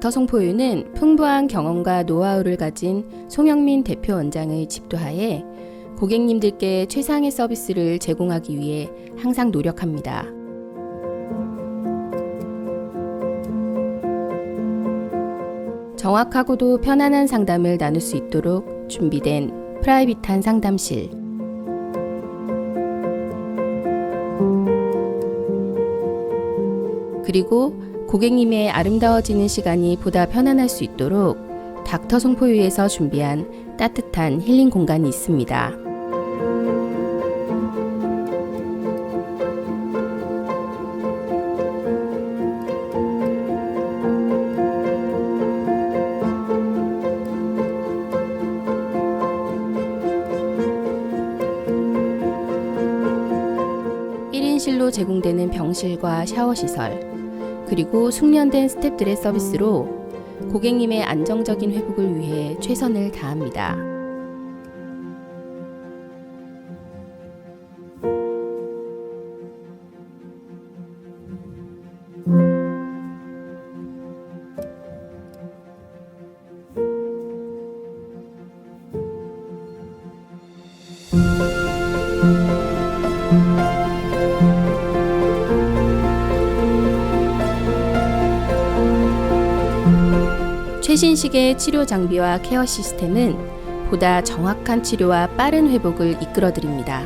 닥터 송포유는 풍부한 경험과 노하우를 가진 송영민 대표 원장의 집도하에 고객님들께 최상의 서비스를 제공하기 위해 항상 노력합니다. 정확하고도 편안한 상담을 나눌 수 있도록 준비된 프라이빗한 상담실. 그리고 고객님의 아름다워지는 시간이 보다 편안할 수 있도록 닥터 송포유에서 준비한 따뜻한 힐링 공간이 있습니다. 일인실로 제공되는 병실과 샤워 시설, 그리고 숙련된 스탭들의 서비스로 고객님의 안정적인 회복을 위해 최선을 다합니다. 최신식의 치료 장비와 케어 시스템은 보다 정확한 치료와 빠른 회복을 이끌어 드립니다.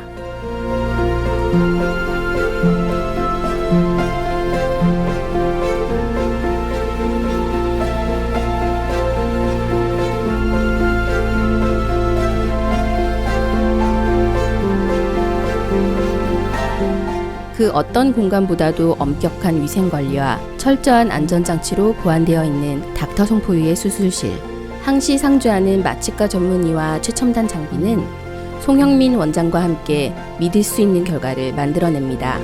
그 어떤 공간보다도 엄격한 위생 관리와 철저한 안전장치로 보완되어 있는 닥터 송포유의 수술실. 항시 상주하는 마취과 전문의와 최첨단 장비는 송영민 원장과 함께 믿을 수 있는 결과를 만들어냅니다.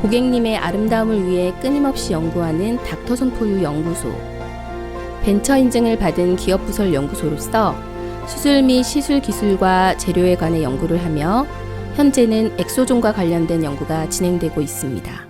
고객님의 아름다움을 위해 끊임없이 연구하는 닥터 송포유 연구소. 벤처 인증을 받은 기업 부설 연구소로서 수술 및 시술 기술과 재료에 관해 연구를 하며 현재는 엑소존과 관련된 연구가 진행되고 있습니다.